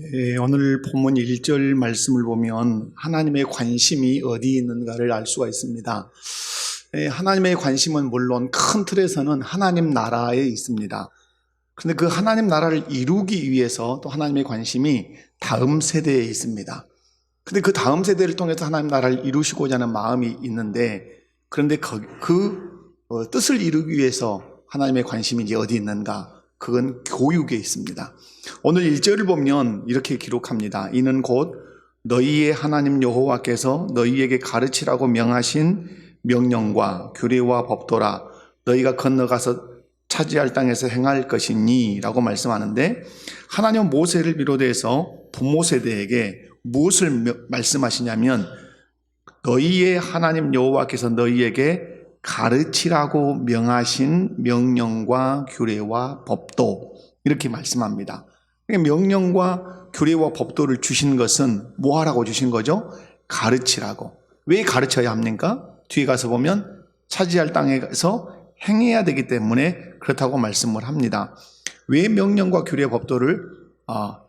예, 오늘 본문 1절 말씀을 보면 하나님의 관심이 어디 있는가를 알 수가 있습니다. 예, 하나님의 관심은 물론 큰 틀에서는 하나님 나라에 있습니다. 그런데 그 하나님 나라를 이루기 위해서 또 하나님의 관심이 다음 세대에 있습니다. 근데 그 다음 세대를 통해서 하나님 나라를 이루시고자 하는 마음이 있는데 그런데 그, 그 어, 뜻을 이루기 위해서 하나님의 관심이 어디 있는가? 그건 교육에 있습니다. 오늘 1절을 보면 이렇게 기록합니다. 이는 곧 너희의 하나님 여호와께서 너희에게 가르치라고 명하신 명령과 규례와 법도라 너희가 건너가서 차지할 땅에서 행할 것이니 라고 말씀하는데 하나님 모세를 비롯해서 부모 세대에게 무엇을 며- 말씀하시냐면 너희의 하나님 여호와께서 너희에게 가르치라고 명하신 명령과 규례와 법도 이렇게 말씀합니다. 그러니까 명령과 규례와 법도를 주신 것은 뭐 하라고 주신 거죠? 가르치라고. 왜 가르쳐야 합니까? 뒤에 가서 보면 차지할 땅에서 행해야 되기 때문에 그렇다고 말씀을 합니다. 왜 명령과 규례 법도를 아,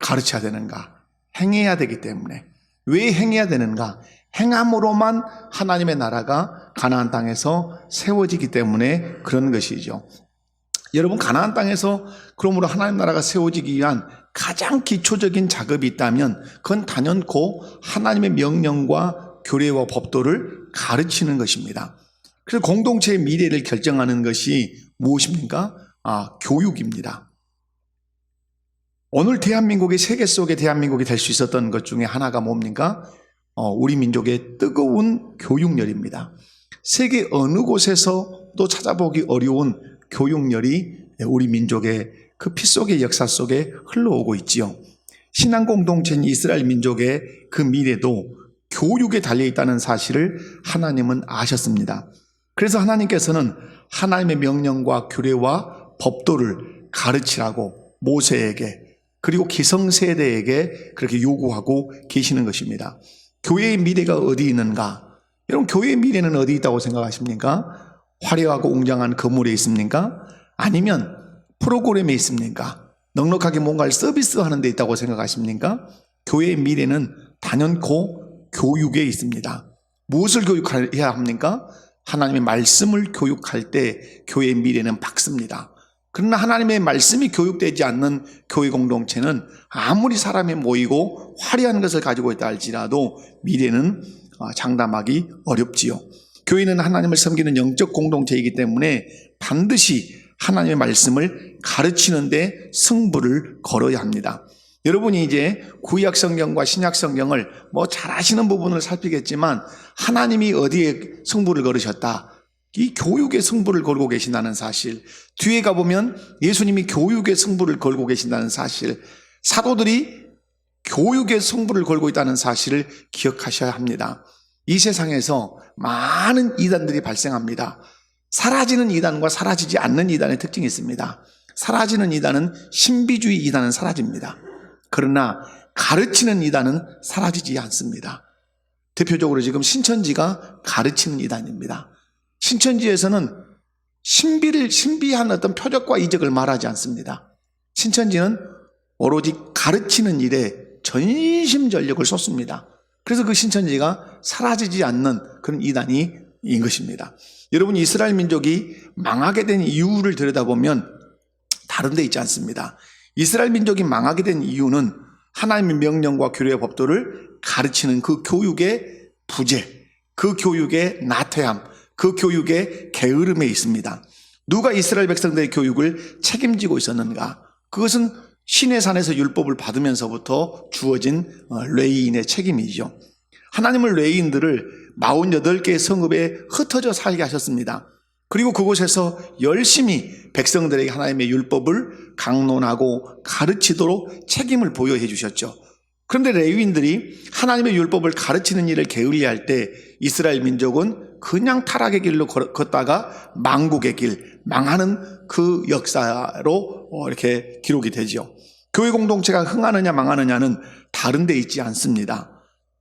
가르쳐야 되는가? 행해야 되기 때문에. 왜 행해야 되는가? 행함으로만 하나님의 나라가 가나안 땅에서 세워지기 때문에 그런 것이죠. 여러분 가나안 땅에서 그러므로 하나님 나라가 세워지기 위한 가장 기초적인 작업이 있다면 그건 단연코 하나님의 명령과 교례와 법도를 가르치는 것입니다. 그래서 공동체의 미래를 결정하는 것이 무엇입니까? 아, 교육입니다. 오늘 대한민국이 세계 속의 대한민국이 될 수 있었던 것 중에 하나가 뭡니까? 어, 우리 민족의 뜨거운 교육열입니다. 세계 어느 곳에서도 찾아보기 어려운 교육열이 우리 민족의 그 피 속의 역사 속에 흘러오고 있지요. 신앙 공동체인 이스라엘 민족의 그 미래도 교육에 달려 있다는 사실을 하나님은 아셨습니다. 그래서 하나님께서는 하나님의 명령과 규례와 법도를 가르치라고 모세에게 그리고 기성세대에게 그렇게 요구하고 계시는 것입니다. 교회의 미래가 어디 있는가? 여러분, 교회의 미래는 어디 있다고 생각하십니까? 화려하고 웅장한 건물에 있습니까? 아니면 프로그램에 있습니까? 넉넉하게 뭔가를 서비스하는 데 있다고 생각하십니까? 교회의 미래는 단연코 교육에 있습니다. 무엇을 교육해야 합니까? 하나님의 말씀을 교육할 때 교회의 미래는 밝습니다. 그러나 하나님의 말씀이 교육되지 않는 교회 공동체는 아무리 사람이 모이고 화려한 것을 가지고 있다 할지라도 미래는 아, 장담하기 어렵지요. 교회는 하나님을 섬기는 영적 공동체이기 때문에 반드시 하나님의 말씀을 가르치는데 승부를 걸어야 합니다. 여러분이 이제 구약 성경과 신약 성경을 뭐 잘하시는 부분을 살피겠지만 하나님이 어디에 승부를 걸으셨다. 이 교육의 승부를 걸고 계신다는 사실. 뒤에 가보면 예수님이 교육의 승부를 걸고 계신다는 사실. 사도들이 교육의 승부를 걸고 있다는 사실을 기억하셔야 합니다. 이 세상에서 많은 이단들이 발생합니다. 사라지는 이단과 사라지지 않는 이단의 특징이 있습니다. 사라지는 이단은 신비주의 이단은 사라집니다. 그러나 가르치는 이단은 사라지지 않습니다. 대표적으로 지금 신천지가 가르치는 이단입니다. 신천지에서는 신비를 신비한 어떤 표적과 이적을 말하지 않습니다. 신천지는 오로지 가르치는 일에 전심전력을 쏟습니다. 그래서 그 신천지가 사라지지 않는 그런 이단이 인 것입니다. 여러분 이스라엘 민족이 망하게 된 이유를 들여다보면 다른 데 있지 않습니다. 이스라엘 민족이 망하게 된 이유는 하나님의 명령과 규례의 법도를 가르치는 그 교육의 부재, 그 교육의 나태함, 그 교육의 게으름에 있습니다. 누가 이스라엘 백성들의 교육을 책임지고 있었는가? 그것은 신의 산에서 율법을 받으면서부터 주어진 어, 레이인의 책임이죠. 하나님을 레이인들을 48개의 성읍에 흩어져 살게 하셨습니다. 그리고 그곳에서 열심히 백성들에게 하나님의 율법을 강론하고 가르치도록 책임을 부여해 주셨죠. 그런데 레위인들이 하나님의 율법을 가르치는 일을 게을리할 때 이스라엘 민족은 그냥 타락의 길로 걸- 걷다가 망국의 길, 망하는 그 역사로 어, 이렇게 기록이 되죠. 교회 공동체가 흥하느냐 망하느냐는 다른 데 있지 않습니다.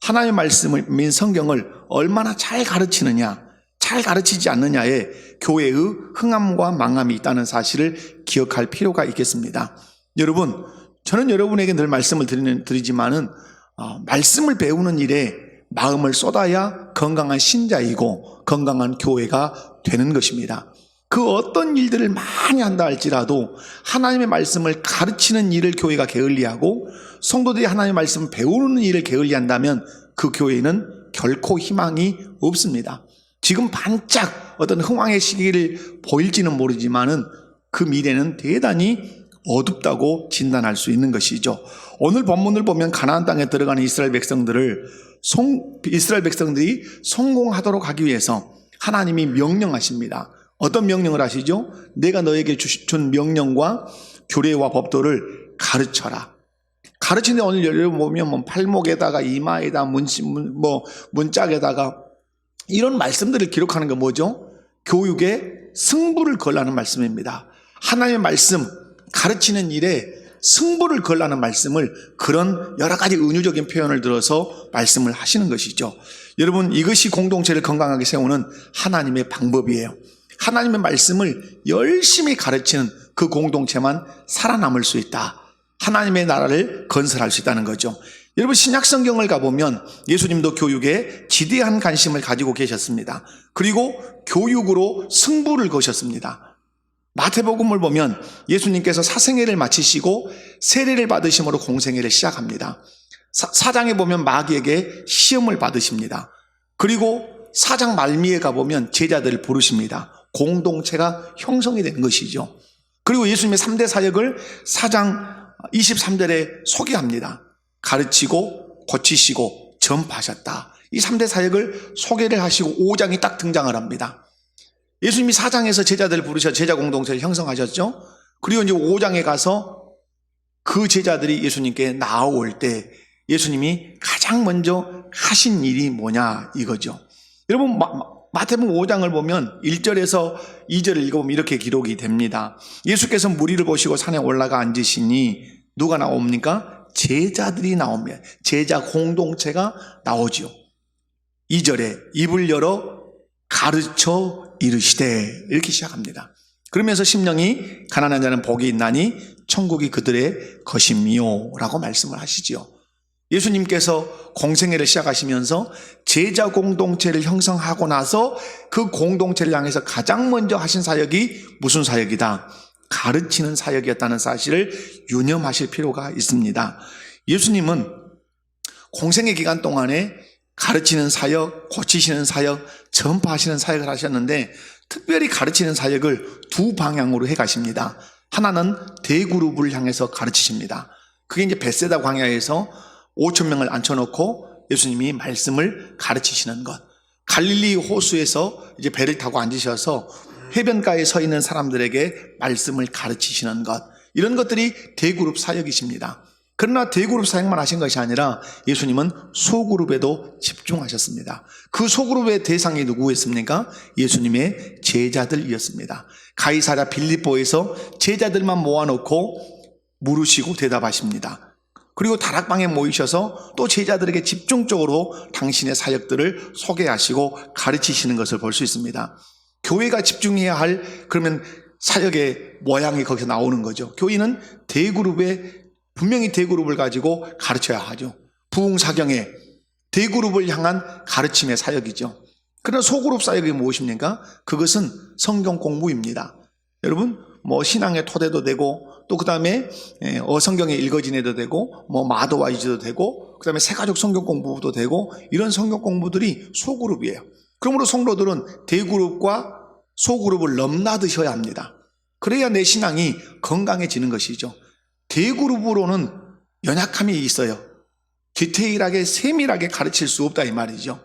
하나님의 말씀을 민 성경을 얼마나 잘 가르치느냐, 잘 가르치지 않느냐에 교회의 흥함과 망함이 있다는 사실을 기억할 필요가 있겠습니다. 여러분, 저는 여러분에게 늘 말씀을 드리는, 드리지만은 어, 말씀을 배우는 일에 마음을 쏟아야 건강한 신자이고 건강한 교회가 되는 것입니다. 그 어떤 일들을 많이 한다 할지라도 하나님의 말씀을 가르치는 일을 교회가 게을리하고 성도들이 하나님의 말씀을 배우는 일을 게을리한다면 그 교회는 결코 희망이 없습니다. 지금 반짝 어떤 흥황의 시기를 보일지는 모르지만은 그 미래는 대단히 어둡다고 진단할 수 있는 것이죠. 오늘 본문을 보면 가나안 땅에 들어가는 이스라엘 백성들을 성, 이스라엘 백성들이 성공하도록 하기 위해서 하나님이 명령하십니다. 어떤 명령을 하시죠? 내가 너에게 주- 준 명령과 규례와 법도를 가르쳐라. 가르치는데 오늘 여러분 보면 뭐 팔목에다가 이마에다 문, 문, 뭐 문짝에다가 이런 말씀들을 기록하는 건 뭐죠? 교육에 승부를 걸라는 말씀입니다. 하나님의 말씀, 가르치는 일에 승부를 걸라는 말씀을 그런 여러 가지 은유적인 표현을 들어서 말씀을 하시는 것이죠. 여러분, 이것이 공동체를 건강하게 세우는 하나님의 방법이에요. 하나님의 말씀을 열심히 가르치는 그 공동체만 살아남을 수 있다. 하나님의 나라를 건설할 수 있다는 거죠. 여러분 신약 성경을 가보면 예수님도 교육에 지대한 관심을 가지고 계셨습니다. 그리고 교육으로 승부를 거셨습니다. 마태복음을 보면 예수님께서 사생애를 마치시고 세례를 받으심으로 공생애를 시작합니다. 사, 사장에 보면 마귀에게 시험을 받으십니다. 그리고 사장 말미에 가보면 제자들을 부르십니다. 공동체가 형성이 된 것이죠. 그리고 예수님의 3대 사역을 사장 23절에 소개합니다. 가르치고 고치시고 전파하셨다. 이 3대 사역을 소개를 하시고 5장이 딱 등장을 합니다. 예수님이 4장에서 제자들을 부르셔 제자 공동체를 형성하셨죠. 그리고 이제 5장에 가서 그 제자들이 예수님께 나올 때 예수님이 가장 먼저 하신 일이 뭐냐 이거죠. 여러분 마, 마태복음 5장을 보면 1절에서 2절을 읽어보면 이렇게 기록이 됩니다. 예수께서 무리를 보시고 산에 올라가 앉으시니 누가 나옵니까? 제자들이 나옵니다. 제자 공동체가 나오죠. 2절에 입을 열어 가르쳐 이르시되 이렇게 시작합니다. 그러면서 심령이 가난한 자는 복이 있나니 천국이 그들의 것임이요 라고 말씀을 하시지요. 예수님께서 공생애를 시작하시면서 제자 공동체를 형성하고 나서 그 공동체를 향해서 가장 먼저 하신 사역이 무슨 사역이다? 가르치는 사역이었다는 사실을 유념하실 필요가 있습니다. 예수님은 공생의 기간 동안에 가르치는 사역, 고치시는 사역, 전파하시는 사역을 하셨는데 특별히 가르치는 사역을 두 방향으로 해 가십니다. 하나는 대그룹을 향해서 가르치십니다. 그게 이제 베세다 광야에서 5천 명을 앉혀놓고 예수님이 말씀을 가르치시는 것. 갈릴리 호수에서 이제 배를 타고 앉으셔서 해변가에 서 있는 사람들에게 말씀을 가르치시는 것. 이런 것들이 대그룹 사역이십니다. 그러나 대그룹 사역만 하신 것이 아니라 예수님은 소그룹에도 집중하셨습니다. 그 소그룹의 대상이 누구였습니까? 예수님의 제자들이었습니다. 가이사랴 빌립보에서 제자들만 모아놓고 물으시고 대답하십니다. 그리고 다락방에 모이셔서 또 제자들에게 집중적으로 당신의 사역들을 소개하시고 가르치시는 것을 볼 수 있습니다. 교회가 집중해야 할 그러면 사역의 모양이 거기서 나오는 거죠. 교회는 대그룹의 분명히 대그룹을 가지고 가르쳐야 하죠. 부흥사경에 대그룹을 향한 가르침의 사역이죠. 그러나 소그룹 사역이 무엇입니까? 그것은 성경 공부입니다. 여러분, 뭐 신앙의 토대도 되고 또 그 다음에 어 성경에 읽어지내도 되고 뭐 마도와이즈도 되고 그 다음에 세가족 성경 공부도 되고 이런 성경 공부들이 소그룹이에요. 그러므로 성도들은 대그룹과 소그룹을 넘나드셔야 합니다. 그래야 내 신앙이 건강해지는 것이죠. 대그룹으로는 연약함이 있어요. 디테일하게 세밀하게 가르칠 수 없다 이 말이죠.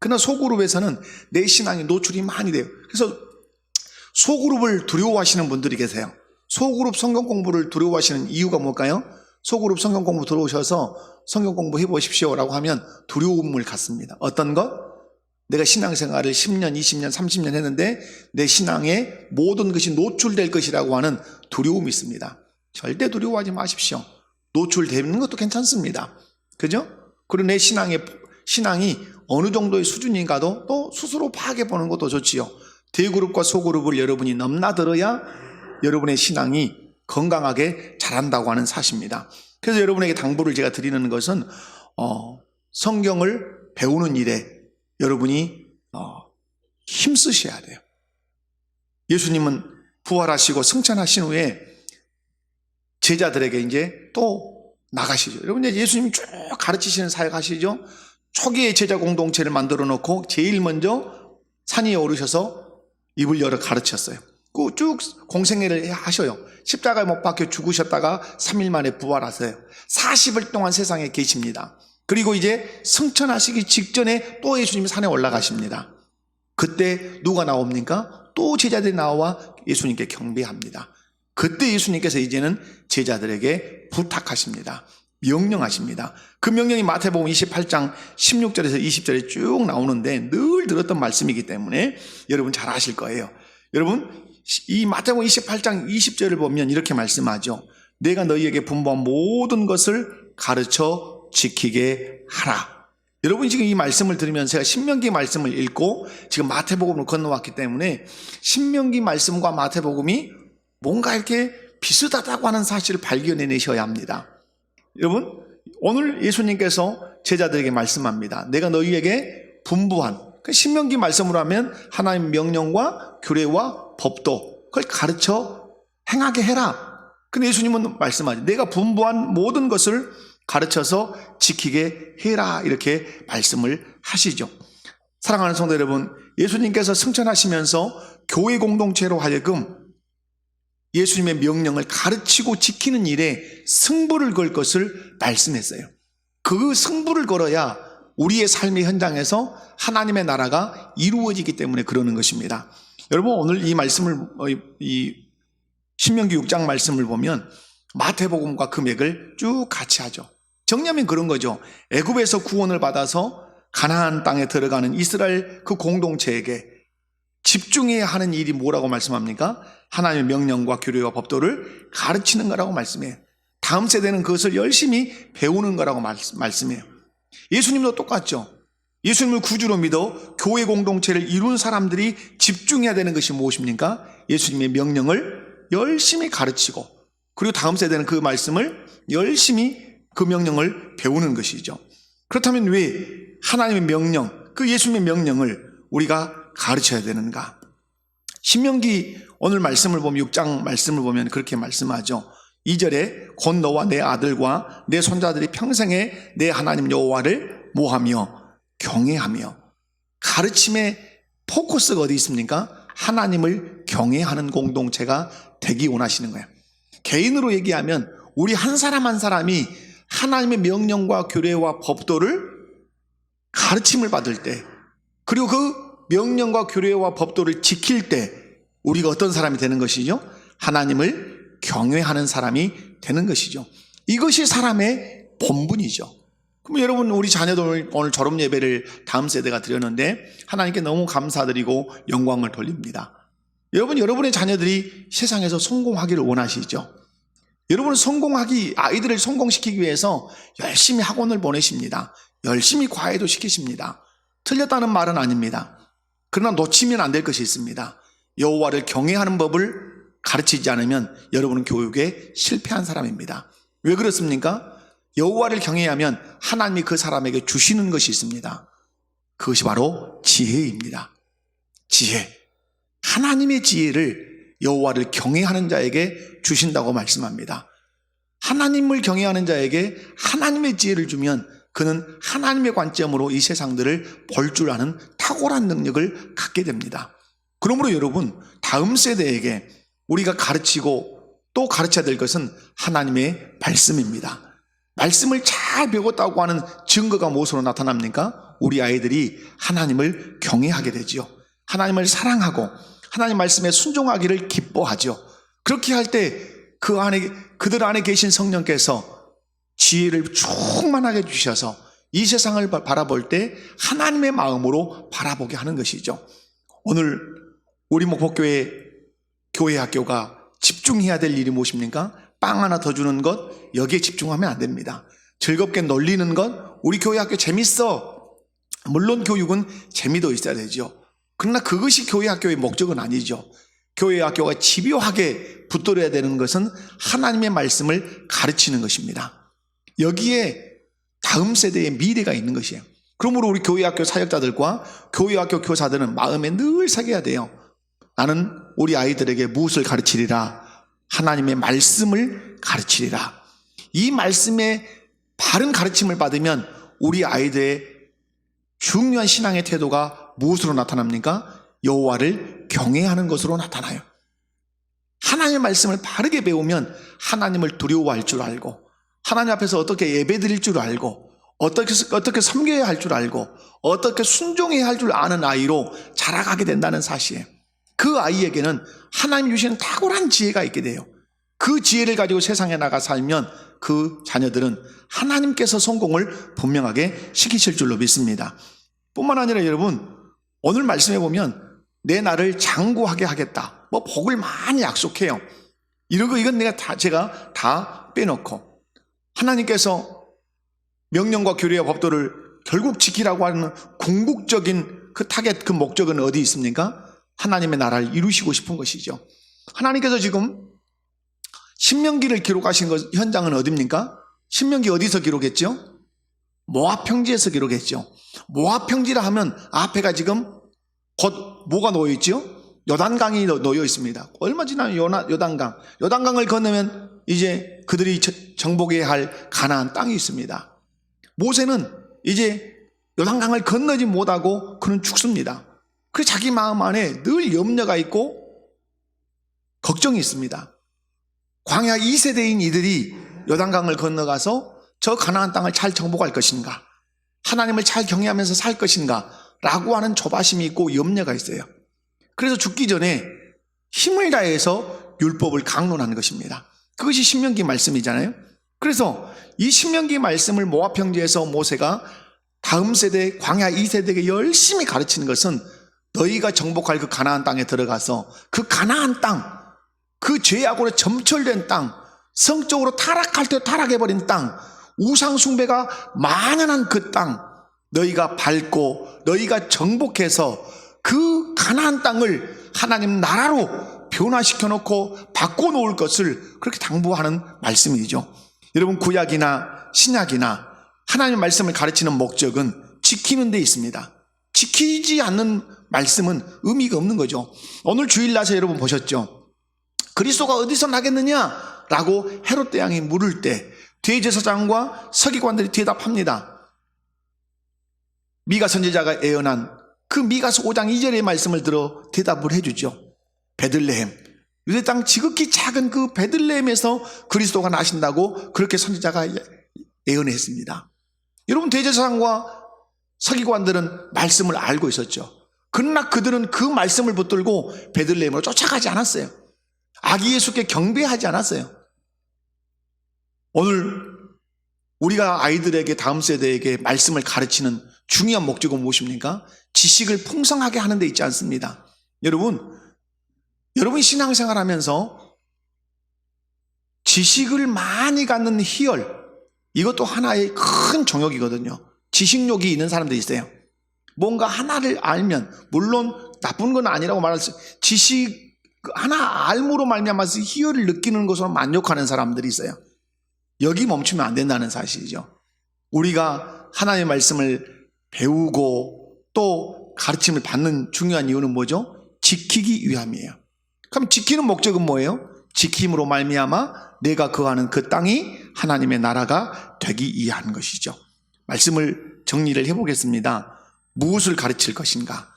그러나 소그룹에서는 내 신앙이 노출이 많이 돼요. 그래서 소그룹을 두려워하시는 분들이 계세요. 소그룹 성경 공부를 두려워하시는 이유가 뭘까요? 소그룹 성경 공부 들어오셔서 성경 공부 해보십시오 라고 하면 두려움을 갖습니다. 어떤 것? 내가 신앙생활을 10년, 20년, 30년 했는데 내 신앙에 모든 것이 노출될 것이라고 하는 두려움이 있습니다. 절대 두려워하지 마십시오. 노출되는 것도 괜찮습니다. 그죠? 그리고 내 신앙의, 신앙이 어느 정도의 수준인가도 또 스스로 파악해 보는 것도 좋지요. 대그룹과 소그룹을 여러분이 넘나들어야 여러분의 신앙이 건강하게 자란다고 하는 사실입니다. 그래서 여러분에게 당부를 제가 드리는 것은 어, 성경을 배우는 일에 여러분이 어, 힘쓰셔야 돼요. 예수님은 부활하시고 승천하신 후에 제자들에게 이제 또 나가시죠. 여러분 이제 예수님 쭉 가르치시는 사역 하시죠. 초기에 제자 공동체를 만들어 놓고 제일 먼저 산 위에 오르셔서 입을 열어 가르쳤어요. 그쭉 공생애를 하셔요. 십자가에 못 박혀 죽으셨다가 3일 만에 부활하세요. 40일 동안 세상에 계십니다. 그리고 이제 승천하시기 직전에 또 예수님이 산에 올라가십니다. 그때 누가 나옵니까? 또 제자들이 나와 예수님께 경배합니다. 그때 예수님께서 이제는 제자들에게 부탁하십니다. 명령하십니다. 그 명령이 마태복음 28장 16절에서 20절에 쭉 나오는데 늘 들었던 말씀이기 때문에 여러분 잘 아실 거예요. 여러분 이 마태복음 28장 20절을 보면 이렇게 말씀하죠. 내가 너희에게 분부한 모든 것을 가르쳐 지키게 하라. 여러분 지금 이 말씀을 들으면 제가 신명기 말씀을 읽고 지금 마태복음을 건너왔기 때문에 신명기 말씀과 마태복음이 뭔가 이렇게 비슷하다고 하는 사실을 발견해내셔야 합니다. 여러분 오늘 예수님께서 제자들에게 말씀합니다. 내가 너희에게 분부한 그 신명기 말씀으로 하면 하나님 명령과 규례와 법도 그걸 가르쳐 행하게 해라. 근데 예수님은 말씀하죠. 내가 분부한 모든 것을 가르쳐서 지키게 해라. 이렇게 말씀을 하시죠. 사랑하는 성도 여러분, 예수님께서 승천하시면서 교회 공동체로 하여금 예수님의 명령을 가르치고 지키는 일에 승부를 걸 것을 말씀했어요. 그 승부를 걸어야 우리의 삶의 현장에서 하나님의 나라가 이루어지기 때문에 그러는 것입니다. 여러분 오늘 이 말씀을 어, 이 신명기 6장 말씀을 보면 마태복음과 금액을 쭉 같이 하죠. 정리하면 그런 거죠. 애굽에서 구원을 받아서 가나안 땅에 들어가는 이스라엘 그 공동체에게 집중해야 하는 일이 뭐라고 말씀합니까? 하나님의 명령과 규례와 법도를 가르치는 거라고 말씀해요. 다음 세대는 그것을 열심히 배우는 거라고 말씀해요. 예수님도 똑같죠. 예수님을 구주로 믿어 교회 공동체를 이룬 사람들이 집중해야 되는 것이 무엇입니까? 예수님의 명령을 열심히 가르치고 그리고 다음 세대는 그 말씀을 열심히 그 명령을 배우는 것이죠. 그렇다면 왜 하나님의 명령, 그 예수님의 명령을 우리가 가르쳐야 되는가? 신명기 오늘 말씀을 보면 6장 말씀을 보면 그렇게 말씀하죠. 2절에 곧 너와 내 아들과 내 손자들이 평생에 내 하나님 여호와를 모하며 경외하며 가르침의 포커스가 어디 있습니까? 하나님을 경외하는 공동체가 되기 원하시는 거예요. 개인으로 얘기하면 우리 한 사람 한 사람이 하나님의 명령과 규례와 법도를 가르침을 받을 때 그리고 그 명령과 규례와 법도를 지킬 때 우리가 어떤 사람이 되는 것이죠? 하나님을 경외하는 사람이 되는 것이죠. 이것이 사람의 본분이죠. 그럼 여러분 우리 자녀들 오늘 졸업 예배를 다음 세대가 드렸는데 하나님께 너무 감사드리고 영광을 돌립니다. 여러분 여러분의 자녀들이 세상에서 성공하기를 원하시죠. 여러분은 성공하기 아이들을 성공시키기 위해서 열심히 학원을 보내십니다. 열심히 과외도 시키십니다. 틀렸다는 말은 아닙니다. 그러나 놓치면 안 될 것이 있습니다. 여호와를 경외하는 법을 가르치지 않으면 여러분은 교육에 실패한 사람입니다. 왜 그렇습니까? 여호와를 경외하면 하나님이 그 사람에게 주시는 것이 있습니다. 그것이 바로 지혜입니다. 지혜. 하나님의 지혜를 여호와를 경외하는 자에게 주신다고 말씀합니다. 하나님을 경외하는 자에게 하나님의 지혜를 주면 그는 하나님의 관점으로 이 세상들을 볼 줄 아는 탁월한 능력을 갖게 됩니다. 그러므로 여러분, 다음 세대에게 우리가 가르치고 또 가르쳐야 될 것은 하나님의 말씀입니다. 말씀을 잘 배웠다고 하는 증거가 무엇으로 나타납니까? 우리 아이들이 하나님을 경외하게 되지요. 하나님을 사랑하고 하나님 말씀에 순종하기를 기뻐하죠. 그렇게 할 때 그 안에 그들 안에 계신 성령께서 지혜를 충만하게 주셔서 이 세상을 바라볼 때 하나님의 마음으로 바라보게 하는 것이죠. 오늘 우리 목포교회 교회 학교가 집중해야 될 일이 무엇입니까? 빵 하나 더 주는 것 여기에 집중하면 안 됩니다. 즐겁게 놀리는 것 우리 교회 학교 재밌어. 물론 교육은 재미도 있어야 되죠. 그러나 그것이 교회 학교의 목적은 아니죠. 교회 학교가 집요하게 붙들어야 되는 것은 하나님의 말씀을 가르치는 것입니다. 여기에 다음 세대의 미래가 있는 것이에요. 그러므로 우리 교회 학교 사역자들과 교회 학교 교사들은 마음에 늘 새겨야 돼요. 나는 우리 아이들에게 무엇을 가르치리라? 하나님의 말씀을 가르치리라. 이 말씀의 바른 가르침을 받으면 우리 아이들의 중요한 신앙의 태도가 무엇으로 나타납니까? 여호와를 경외하는 것으로 나타나요. 하나님의 말씀을 바르게 배우면 하나님을 두려워할 줄 알고 하나님 앞에서 어떻게 예배 드릴 줄 알고 어떻게 어떻게 섬겨야 할 줄 알고 어떻게 순종해야 할 줄 아는 아이로 자라가게 된다는 사실이에요. 그 아이에게는 하나님 주시는 탁월한 지혜가 있게 돼요. 그 지혜를 가지고 세상에 나가 살면 그 자녀들은 하나님께서 성공을 분명하게 시키실 줄로 믿습니다. 뿐만 아니라 여러분 오늘 말씀해 보면 내 나를 장구하게 하겠다. 뭐 복을 많이 약속해요. 거 이건 내가 다 제가 다 빼놓고 하나님께서 명령과 교리와 법도를 결국 지키라고 하는 궁극적인 그 타겟 그 목적은 어디 있습니까? 하나님의 나라를 이루시고 싶은 것이죠. 하나님께서 지금 신명기를 기록하신 것 현장은 어디입니까? 신명기 어디서 기록했죠? 모압 평지에서 기록했죠. 모압 평지라 하면 앞에가 지금 곧 뭐가 놓여 있죠? 요단강이 놓여 있습니다. 얼마 지나면 요나, 요단강. 요단강을 건너면 이제 그들이 저- 정복해야 할 가나안 땅이 있습니다. 모세는 이제 요단강을 건너지 못하고 그는 죽습니다. 그 자기 마음 안에 늘 염려가 있고 걱정이 있습니다. 광야 2세대인 이들이 요단강을 건너가서 저 가나안 땅을 잘 정복할 것인가? 하나님을 잘 경외하면서 살 것인가? 라고 하는 조바심이 있고 염려가 있어요. 그래서 죽기 전에 힘을 다해서 율법을 강론하는 것입니다. 그것이 신명기 말씀이잖아요. 그래서 이 신명기 말씀을 모압 평지에서 모세가 다음 세대 광야 2세대에게 열심히 가르치는 것은 너희가 정복할 그 가나안 땅에 들어가서 그 가나안 땅, 그 죄악으로 점철된 땅, 성적으로 타락할 때 타락해버린 땅, 우상 숭배가 만연한 그 땅, 너희가 밟고 너희가 정복해서 그 가나안 땅을 하나님 나라로 변화시켜 놓고 바꿔 놓을 것을 그렇게 당부하는 말씀이죠. 여러분 구약이나 신약이나 하나님 말씀을 가르치는 목적은 지키는 데 있습니다. 지키지 않는 말씀은 의미가 없는 거죠. 오늘 주일날에 여러분 보셨죠? 그리스도가 어디서 나겠느냐? 라고 헤롯 대왕이 물을 때 대제사장과 서기관들이 대답합니다. 미가 선지자가 예언한 그 미가서 5장 2절의 말씀을 들어 대답을 해주죠. 베들레헴. 유대 땅 지극히 작은 그 베들레헴에서 그리스도가 나신다고 그렇게 선지자가 예- 예언했습니다. 여러분 대제사장과 서기관들은 말씀을 알고 있었죠. 그러나 그들은 그 말씀을 붙들고 베들레헴으로 쫓아가지 않았어요. 아기 예수께 경배하지 않았어요. 오늘 우리가 아이들에게 다음 세대에게 말씀을 가르치는 중요한 목적은 무엇입니까? 지식을 풍성하게 하는 데 있지 않습니다. 여러분, 여러분이 신앙생활 하면서 지식을 많이 갖는 희열, 이것도 하나의 큰 종역이거든요. 지식욕이 있는 사람들이 있어요. 뭔가 하나를 알면, 물론 나쁜 건 아니라고 말할 수, 지식 하나 알므로 말미암아서 희열을 느끼는 것으로 만족하는 사람들이 있어요. 여기 멈추면 안 된다는 사실이죠. 우리가 하나님의 말씀을 배우고 또 가르침을 받는 중요한 이유는 뭐죠? 지키기 위함이에요. 그럼 지키는 목적은 뭐예요? 지킴으로 말미암아 내가 거하는 그 땅이 하나님의 나라가 되기 위한 것이죠. 말씀을 정리를 해보겠습니다. 무엇을 가르칠 것인가?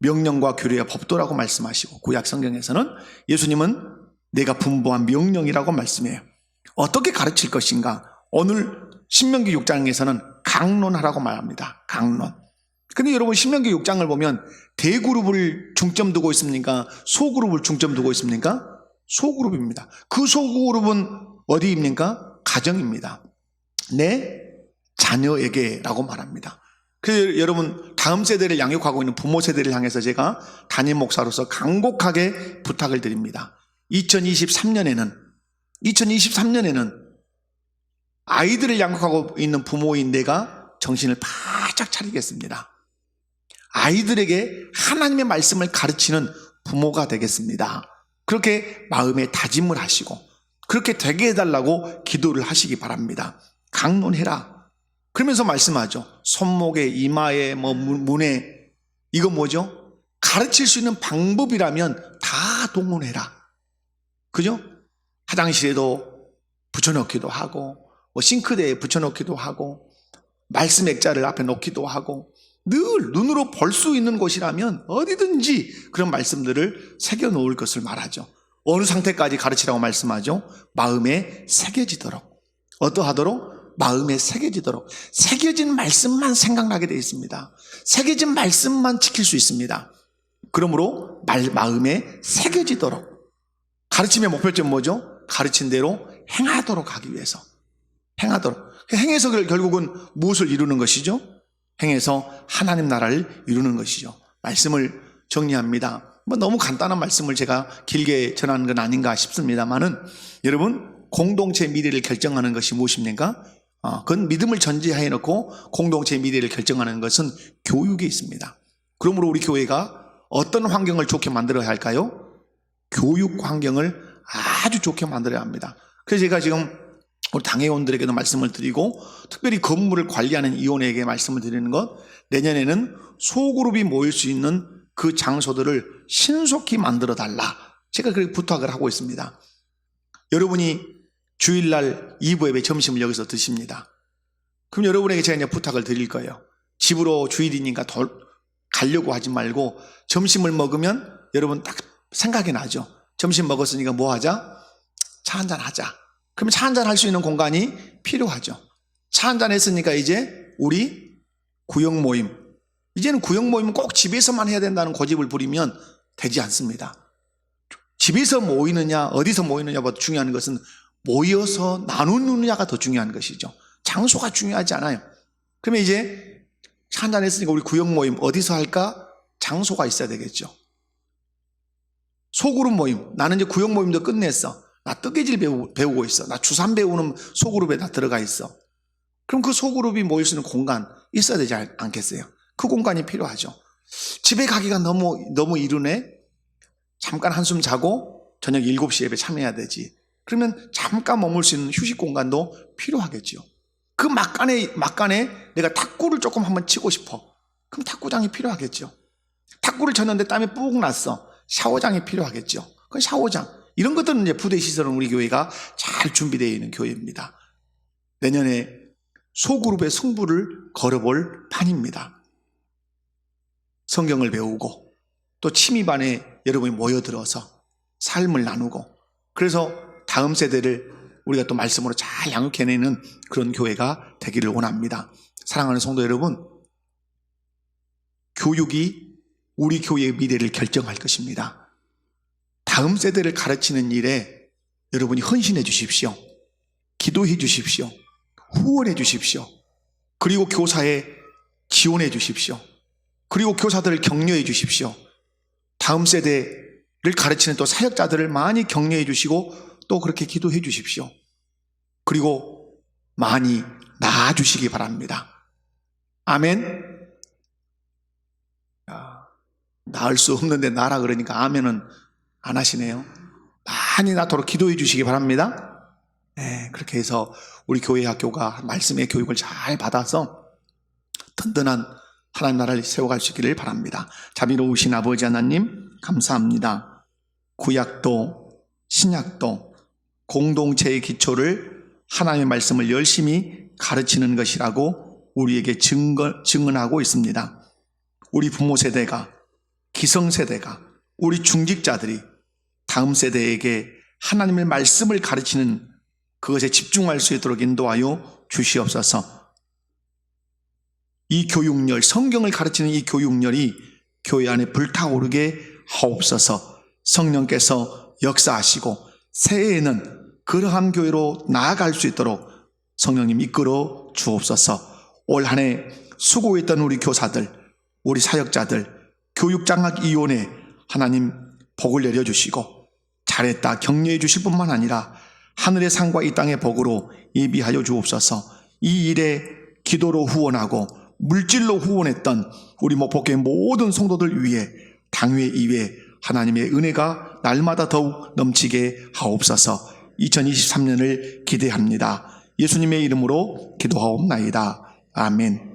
명령과 교례와 법도라고 말씀하시고 구약 성경에서는 예수님은 내가 분부한 명령이라고 말씀해요. 어떻게 가르칠 것인가? 오늘 신명기 6장에서는 강론하라고 말합니다. 강론. 근데 여러분 신명기 6장을 보면 대그룹을 중점 두고 있습니까? 소그룹을 중점 두고 있습니까? 소그룹입니다. 그 소그룹은 어디입니까? 가정입니다. 내 자녀에게라고 말합니다. 그 여러분 다음 세대를 양육하고 있는 부모 세대를 향해서 제가 담임 목사로서 간곡하게 부탁을 드립니다. 2023년에는 2023년에는 아이들을 양육하고 있는 부모인 내가 정신을 바짝 차리겠습니다. 아이들에게 하나님의 말씀을 가르치는 부모가 되겠습니다. 그렇게 마음에 다짐을 하시고 그렇게 되게 해달라고 기도를 하시기 바랍니다. 강론해라. 그러면서 말씀하죠. 손목에, 이마에, 뭐, 문- 문에, 이거 뭐죠? 가르칠 수 있는 방법이라면 다 동원해라. 그죠? 화장실에도 붙여놓기도 하고, 뭐 싱크대에 붙여놓기도 하고, 말씀 액자를 앞에 놓기도 하고, 늘 눈으로 볼 수 있는 곳이라면 어디든지 그런 말씀들을 새겨 놓을 것을 말하죠. 어느 상태까지 가르치라고 말씀하죠? 마음에 새겨지도록. 어떠하도록? 마음에 새겨지도록. 새겨진 말씀만 생각나게 되어 있습니다. 새겨진 말씀만 지킬 수 있습니다. 그러므로 말, 마음에 새겨지도록. 가르침의 목표점 뭐죠? 가르친 대로 행하도록 하기 위해서. 행하도록. 행해서 결- 결국은 무엇을 이루는 것이죠? 행해서 하나님 나라를 이루는 것이죠. 말씀을 정리합니다. 뭐 너무 간단한 말씀을 제가 길게 전하는 건 아닌가 싶습니다만은 여러분 공동체 미래를 결정하는 것이 무엇입니까? 어, 그건 믿음을 전제하에 놓고 공동체 미래를 결정하는 것은 교육에 있습니다. 그러므로 우리 교회가 어떤 환경을 좋게 만들어야 할까요? 교육 환경을 아주 좋게 만들어야 합니다. 그래서 제가 지금 우리 당회원들에게도 말씀을 드리고 특별히 건물을 관리하는 이원에게 말씀을 드리는 것 내년에는 소그룹이 모일 수 있는 그 장소들을 신속히 만들어 달라. 제가 그렇게 부탁을 하고 있습니다. 여러분이 주일날 2부 예배 점심을 여기서 드십니다. 그럼 여러분에게 제가 이제 부탁을 드릴 거예요. 집으로 주일이니까 더 가려고 하지 말고 점심을 먹으면 여러분 딱 생각이 나죠. 점심 먹었으니까 뭐 하자? 차 한잔 하자. 그러면 차 한잔 할 수 있는 공간이 필요하죠. 차 한잔 했으니까 이제 우리 구역 모임. 이제는 구역 모임은 꼭 집에서만 해야 된다는 고집을 부리면 되지 않습니다. 집에서 모이느냐, 어디서 모이느냐보다 중요한 것은 모여서 나누느냐가 더 중요한 것이죠. 장소가 중요하지 않아요. 그러면 이제 차 한잔 했으니까 우리 구역 모임 어디서 할까? 장소가 있어야 되겠죠. 소그룹 모임. 나는 이제 구역 모임도 끝냈어. 나 뜨개질 배우, 배우고 있어. 나 주산 배우는 소그룹에 다 들어가 있어. 그럼 그 소그룹이 모일 수 있는 공간 있어야 되지 않- 않겠어요? 그 공간이 필요하죠. 집에 가기가 너무, 너무 이르네? 잠깐 한숨 자고 저녁 7시 예배 참여해야 되지. 그러면 잠깐 머물 수 있는 휴식 공간도 필요하겠죠. 그 막간에, 막간에 내가 탁구를 조금 한번 치고 싶어. 그럼 탁구장이 필요하겠죠. 탁구를 쳤는데 땀이 뿜 났어. 샤워장이 필요하겠죠. 그건 샤워장. 이런 것들은 이제 부대 시설은 우리 교회가 잘 준비되어 있는 교회입니다. 내년에 소그룹의 승부를 걸어볼 판입니다. 성경을 배우고 또 취미반에 여러분이 모여들어서 삶을 나누고 그래서 다음 세대를 우리가 또 말씀으로 잘 양육해내는 그런 교회가 되기를 원합니다. 사랑하는 성도 여러분, 교육이 우리 교회의 미래를 결정할 것입니다. 다음 세대를 가르치는 일에 여러분이 헌신해 주십시오. 기도해 주십시오. 후원해 주십시오. 그리고 교사에 지원해 주십시오. 그리고 교사들을 격려해 주십시오. 다음 세대를 가르치는 또 사역자들을 많이 격려해 주시고 또 그렇게 기도해 주십시오. 그리고 많이 낳아 주시기 바랍니다. 아멘. 야, 낳을 수 없는데 나라 그러니까 아멘은 안 하시네요. 많이 낳도록 기도해 주시기 바랍니다. 네, 그렇게 해서 우리 교회 학교가 말씀의 교육을 잘 받아서 든든한 하나님 나라를 세워갈 수 있기를 바랍니다. 자비로우신 아버지 하나님 감사합니다. 구약도 신약도 공동체의 기초를 하나님의 말씀을 열심히 가르치는 것이라고 우리에게 증거, 증언하고 있습니다. 우리 부모 세대가 기성 세대가 우리 중직자들이 다음 세대에게 하나님의 말씀을 가르치는 그것에 집중할 수 있도록 인도하여 주시옵소서. 이 교육열, 성경을 가르치는 이 교육열이 교회 안에 불타오르게 하옵소서 성령께서 역사하시고 새해에는 그러한 교회로 나아갈 수 있도록 성령님 이끌어 주옵소서 올 한 해 수고했던 우리 교사들, 우리 사역자들, 교육장학위원회 하나님 복을 내려주시고 잘했다 격려해 주실 뿐만 아니라 하늘의 상과 이 땅의 복으로 예비하여 주옵소서 이 일에 기도로 후원하고 물질로 후원했던 우리 목포교회 모든 성도들 위해 당회 이외 하나님의 은혜가 날마다 더욱 넘치게 하옵소서 2023년을 기대합니다. 예수님의 이름으로 기도하옵나이다. 아멘.